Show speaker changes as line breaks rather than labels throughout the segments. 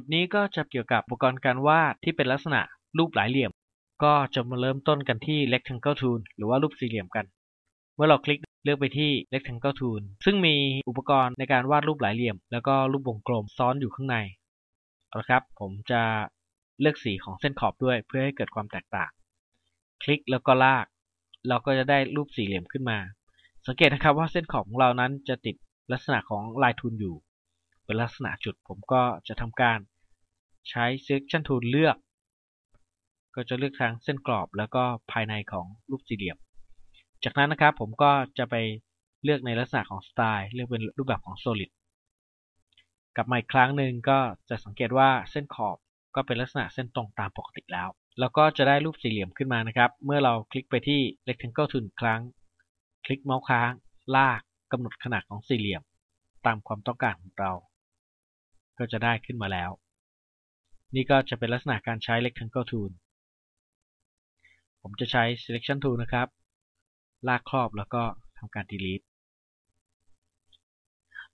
ทนี้ก็จะเกี่ยวกับอุปกรณ์การวาดที่เป็นลักษณะรูปหลายเหลี่ยม ก็จะมาเริ่มต้นกันที่ rectangle tool หรือว่ารูปสี่เหลี่ยมกัน เมื่อเราคลิกเลือกไปที่ rectangle tool ซึ่งมีอุปกรณ์ในการวาดรูปหลายเหลี่ยม แล้วก็รูปวงกลมซ้อนอยู่ข้างในเอาละครับ ผมจะเลือกสีของเส้นขอบด้วยเพื่อให้เกิดความแตกต่าง คลิกแล้วก็ลาก เราก็จะได้รูปสี่เหลี่ยมขึ้นมา สังเกตนะครับว่าเส้นขอบของเรานั้นจะติดลักษณะของลายทุนอยู่ เป็นลักษณะจุดผมก็จะทำการใช้ selection tool เลือก ก็จะเลือกทั้งเส้นกรอบแล้วก็ภายในของรูปสี่เหลี่ยม จากนั้นนะครับผมก็จะไปเลือกในลักษณะของสไตล์เลือกเป็นรูปแบบของ solid กลับมาอีกครั้งหนึ่งก็จะสังเกตว่าเส้นขอบก็เป็นลักษณะเส้นตรงตามปกติแล้ว แล้วก็จะได้รูปสี่เหลี่ยมขึ้นมานะครับ เมื่อเราคลิกไปที่ rectangle tool ครั้ง คลิกเมาส์ค้าง ลากกำหนดขนาดของสี่เหลี่ยม ตามความต้องการของเรา ก็จะได้ขึ้นมาแล้ว นี่ก็จะเป็นลักษณะการใช้ rectangle tool ผมจะใช้ selection tool นะครับ ลากครอบแล้วก็ทำการ delete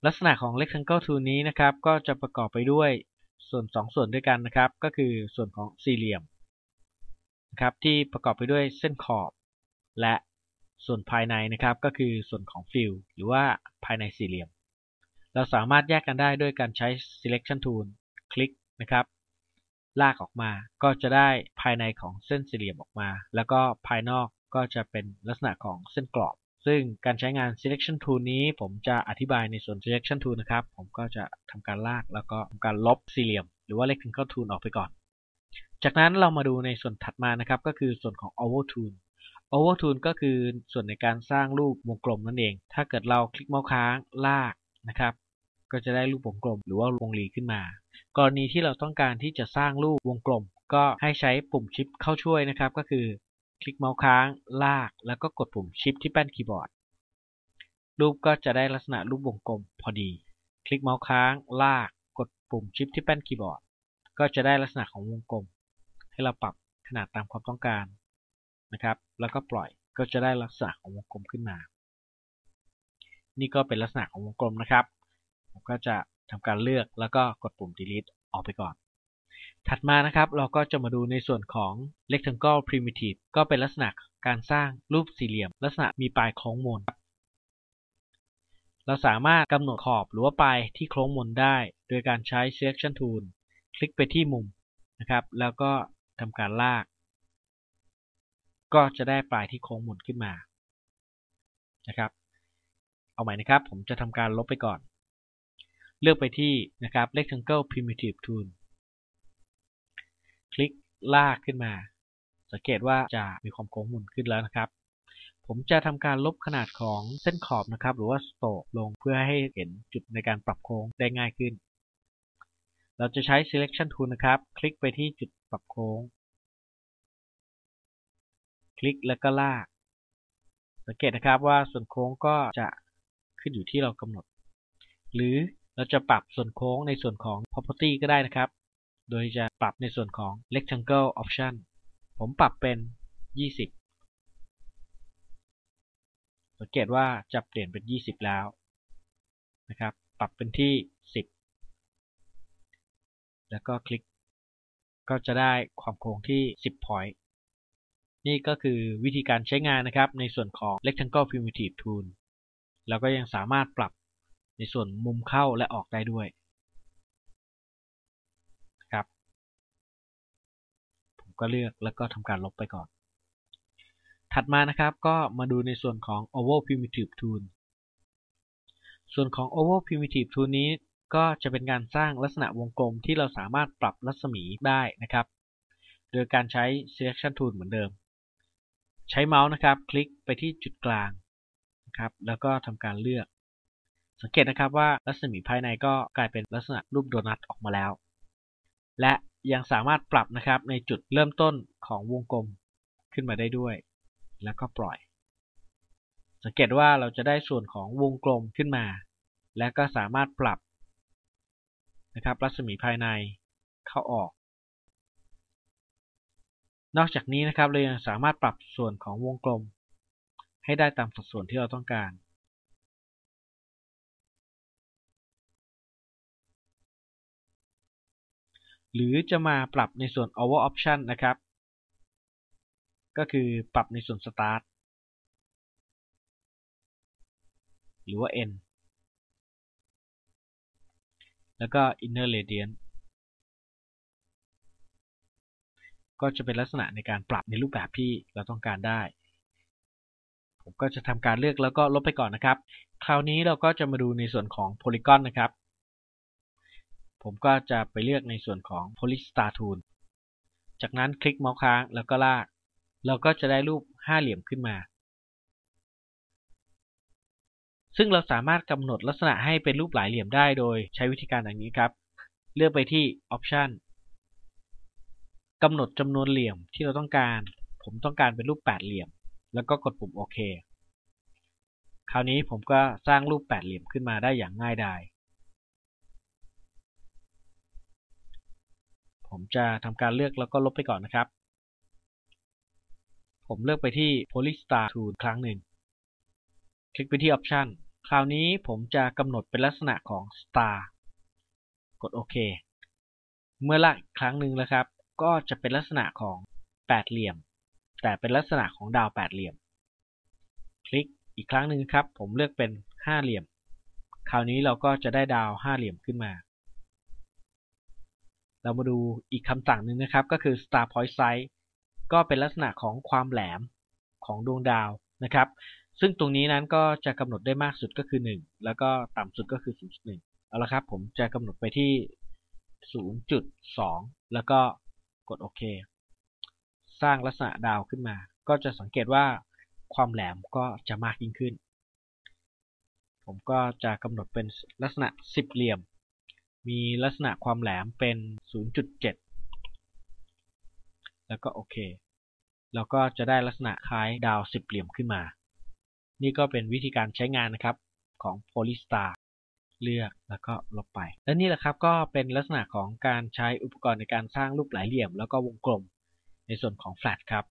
ลักษณะของ rectangle tool นี้นะครับ ก็จะประกอบไปด้วยส่วน 2 ส่วนด้วยกันนะครับ ก็คือส่วนของสี่เหลี่ยมนะครับที่ประกอบไปด้วยเส้นขอบ และส่วนภายในนะครับ ก็คือส่วนของฟิลหรือว่าภายในสี่เหลี่ยม เราสามารถแยกกันได้ด้วยการใช้ selection tool คลิกนะครับ ลากออกมาก็จะได้ภายในของเส้นสี่เหลี่ยมออกมา แล้วก็ภายนอกก็จะเป็นลักษณะของเส้นกรอบ ซึ่งการใช้งาน selection tool นี้ผมจะอธิบายในส่วน selection tool นะครับ ผมก็จะทำการลากแล้วก็ทำการลบสี่เหลี่ยม หรือว่า rectangle tool ออกไปก่อน จากนั้นเรามาดูในส่วนถัดมานะครับ ก็คือส่วนของ oval tool oval tool ก็คือส่วนในการสร้างรูปวงกลมนั่นเอง ถ้าเกิดเราคลิกเมาส์ค้างลากนะครับ ก็จะได้รูปวงกลมหรือว่าวงรีขึ้นมา กรณีที่เราต้องการที่จะสร้างรูปวงกลม ก็ให้ใช้ปุ่มชิปเข้าช่วยนะครับ ก็คือคลิกเมาส์ค้าง ลาก แล้วก็กดปุ่มชิปที่แป้นคีย์บอร์ด รูปก็จะได้ลักษณะรูปวงกลมพอดี คลิกเมาส์ค้าง ลาก กดปุ่มชิปที่แป้นคีย์บอร์ด ก็จะได้ลักษณะของวงกลม ให้เราปรับขนาดตามความต้องการนะครับ แล้วก็ปล่อย ก็จะได้ลักษณะของวงกลมขึ้นมา นี่ก็เป็นลักษณะของวงกลมนะครับ ผมก็จะทำการเลือกแล้วก็กดปุ่ม delete ออกไปก่อน ถัดมานะครับเราก็จะมาดูในส่วนของ rectangle primitive ก็เป็นลักษณะการสร้างรูปสี่เหลี่ยม ลักษณะมีปลายโค้งมน เราสามารถกำหนดขอบหรือว่าปลายที่โค้งมนได้ โดยการใช้ selection tool คลิกไปที่มุมนะครับ แล้วก็ทำการลาก ก็จะได้ปลายที่โค้งมนขึ้นมานะครับ เอาใหม่นะครับ ผมจะทำการลบไปก่อน เลือกไปที่นะครับ rectangle primitive tool คลิกลากขึ้นมา สังเกตว่าจะมีความโค้งมนขึ้นแล้วนะครับ ผมจะทำการลบขนาดของเส้นขอบนะครับ หรือว่าสโตกลงเพื่อให้เห็นจุดในการปรับโค้งได้ง่ายขึ้น เราจะใช้ selection tool นะครับ คลิกไปที่จุดปรับโค้ง คลิกแล้วก็ลาก สังเกตนะครับว่าส่วนโค้งก็จะขึ้นอยู่ที่เรากำหนด หรือ เราจะปรับส่วนโค้งในส่วนของ property ก็ได้นะครับ โดยจะปรับในส่วนของ rectangle option ผมปรับเป็น 20 สังเกตว่าจะเปลี่ยนเป็น 20 แล้วนะครับ ปรับเป็นที่ 10 แล้วก็คลิก ก็จะได้ความโค้งที่ 10 point นี่ก็คือวิธีการใช้งานนะครับในส่วนของ rectangle primitive tool แล้วก็ยังสามารถปรับ ในส่วนมุมเข้าและออกได้ด้วยครับ ผมก็เลือกแล้วก็ทำการลบไปก่อน ถัดมานะครับก็มาดูในส่วนของ oval primitive tool ส่วนของ oval primitive tool นี้ก็จะเป็นการสร้างลักษณะวงกลมที่เราสามารถปรับรัศมีได้นะครับ โดยการใช้ selection tool เหมือนเดิม ใช้เมาส์นะครับ คลิกไปที่จุดกลางนะครับ แล้วก็ทำการเลือก สังเกตนะครับว่ารัศมีภายในก็กลายเป็นลักษณะรูปโดนัทออกมาแล้ว และยังสามารถปรับนะครับในจุดเริ่มต้นของวงกลมขึ้นมาได้ด้วย แล้วก็ปล่อย สังเกตว่าเราจะได้ส่วนของวงกลมขึ้นมา และก็สามารถปรับนะครับรัศมีภายในเข้าออก นอกจากนี้นะครับเรายังสามารถปรับส่วนของวงกลม ให้ได้ตามสัดส่วนที่เราต้องการ หรือจะมาปรับในส่วน over option นะครับ ก็คือปรับในส่วน start หรือว่า n แล้วก็ inner radiance ก็จะเป็นลักษณะในการปรับในรูปแบบที่เราต้องการได้ ผมก็จะทำการเลือกแล้วก็ลบไปก่อนนะครับ คราวนี้เราก็จะมาดูในส่วนของ polygon นะครับ ผมก็จะไปเลือกในส่วนของ polystar tool จากนั้นคลิกเมาส์ค้างแล้วก็ลาก เราก็จะได้รูปห้าเหลี่ยมขึ้นมา ซึ่งเราสามารถกำหนดลักษณะให้เป็นรูปหลายเหลี่ยมได้โดยใช้วิธีการอย่างนี้ครับ เลือกไปที่ option กำหนดจำนวนเหลี่ยมที่เราต้องการ ผมต้องการเป็นรูปแปดเหลี่ยม แล้วก็กดปุ่มโอเคคราวนี้ผมก็สร้างรูปแปดเหลี่ยมขึ้นมาได้อย่างง่ายดาย ผมจะทำการเลือกแล้วก็ลบไปก่อนนะครับ ผมเลือกไปที่ Polystar Tool ครั้งหนึ่ง คลิกไปที่ Option คราวนี้ผมจะกำหนดเป็นลักษณะของ Star กดโอเค เมื่อลากอีกครั้งหนึ่งแล้วครับ ก็จะเป็นลักษณะของแปดเหลี่ยม แต่เป็นลักษณะของดาวแปดเหลี่ยม คลิกอีกครั้งหนึ่งครับ ผมเลือกเป็นห้าเหลี่ยม คราวนี้เราก็จะได้ดาวห้าเหลี่ยมขึ้นมา เรามาดูอีกคำสั่งหนึ่งนะครับก็คือ star point size ก็เป็นลักษณะของความแหลมของดวงดาวนะครับ ซึ่งตรงนี้นั้นก็จะกำหนดได้มากสุดก็คือ 1 แล้วก็ต่ำสุดก็คือ 0.1 เอาละครับ ผมจะกำหนดไปที่ 0.2 แล้วก็กดโอเค สร้างลักษณะดาวขึ้นมา ก็จะสังเกตว่าความแหลมก็จะมากยิ่งขึ้น ผมก็จะกำหนดเป็นลักษณะสิบเหลี่ยม มีลักษณะความแหลมเป็น 0.7 แล้วก็โอเคแล้วก็จะได้ลักษณะคล้ายดาวสิบเหลี่ยมขึ้นมา นี่ก็เป็นวิธีการใช้งานนะครับของ Polystar เลือกแล้วก็ลบไป และนี่แหละครับก็เป็นลักษณะของการใช้อุปกรณ์ในการสร้างรูปหลายเหลี่ยม แล้วก็วงกลมในส่วนของ Flat ครับ